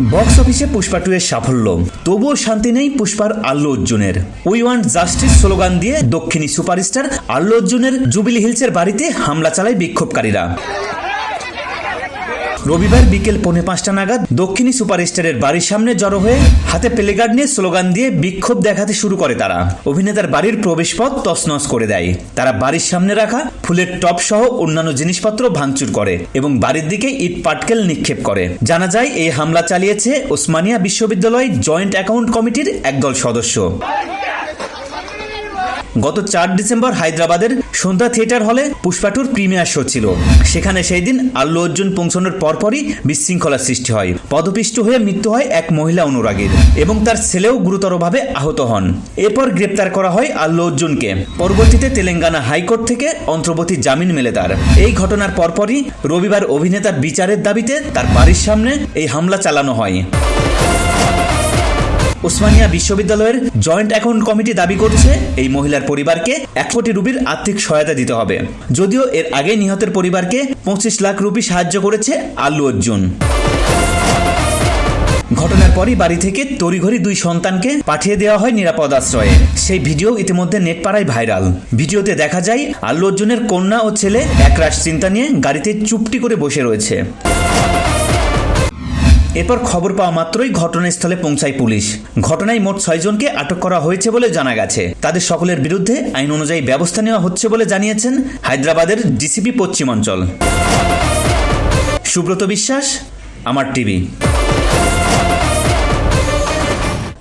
Box অফিসে Pushpa two এর সাফল্য। তবুও শান্তি নেই পুষ্পার আল্লু অর্জুনের। উই ওয়ান্ট জাস্টিস স্লোগান দিয়ে দক্ষিণী সুপারস্টার আল্লু অর্জুনের জুবিলি হিলসের বাড়িতে হামলা চালায় বিক্ষোভকারীরা। রবিবার বিকেল পৌনে পাঁচটা নাগাদ দক্ষিণী সুপারস্টারের বাড়ির সামনে জড়ো হয়ে হাতে প্লেগার্ড নিয়ে স্লোগান দিয়ে বিক্ষোভ দেখাতে শুরু করে তারা। অভিনেতার বাড়ির প্রবেশপথ তছনছ করে দেয়। তারা বাড়ির সামনে রাখা ফুলের টপ সহ অন্যান্য জিনিসপত্র ভাঙচুর করে এবং বাড়ির দিকে ইট পাটকেল নিক্ষেপ করে। জানা যায়, এই হামলা চালিয়েছে ওসমানিয়া বিশ্ববিদ্যালয় জয়েন্ট অ্যাকাউন্ট কমিটির একদল সদস্য। গত চার ডিসেম্বর হায়দ্রাবাদের সন্ধ্যা থিয়েটার হলে পুষ্পাটুর প্রিমিয়ার শো ছিল। সেখানে সেই দিন আল্লু অর্জুন পৌঁছানোর পরপরই বিশৃঙ্খলার সৃষ্টি হয়। পদপিষ্ট হয়ে মৃত্যু হয় এক মহিলা অনুরাগীর এবং তার ছেলেও গুরুতরভাবে আহত হন। এরপর গ্রেপ্তার করা হয় আল্লু অর্জুনকে। পরবর্তীতে তেলেঙ্গানা হাইকোর্ট থেকে অন্তর্বর্তী জামিন মেলে তার। এই ঘটনার পরপরই রবিবার অভিনেতার বিচারের দাবিতে তার বাড়ির সামনে এই হামলা চালানো হয়। ওসমানিয়া বিশ্ববিদ্যালয়ের জয়েন্ট অ্যাকাউন্ট কমিটি দাবি করছে, এই মহিলার পরিবারকে এক কোটি রুপির আর্থিক সহায়তা দিতে হবে। যদিও এর আগে নিহতের পরিবারকে পঁচিশ লাখ রুপি সাহায্য করেছে আল্লু অর্জুন। ঘটনার পরই বাড়ি থেকে তড়িঘড়ি দুই সন্তানকে পাঠিয়ে দেওয়া হয় নিরাপদ আশ্রয়ে। সেই ভিডিও ইতিমধ্যে নেট পাড়ায় ভাইরাল। ভিডিওতে দেখা যায়, আল্লু অর্জুনের কন্যা ও ছেলে একরাশ চিন্তা নিয়ে গাড়িতে চুপটি করে বসে রয়েছে। এরপর খবর পাওয়া মাত্রই ঘটনাস্থলে পৌঁছায় পুলিশ। ঘটনায় মোট ছয়জনকে আটক করা হয়েছে বলে জানা গেছে। তাদের সকলের বিরুদ্ধে আইন অনুযায়ী ব্যবস্থা নেওয়া হচ্ছে বলে জানিয়েছেন হায়দ্রাবাদের ডিসিপি পশ্চিমাঞ্চল। সুব্রত বিশ্বাস, আমার টিভি।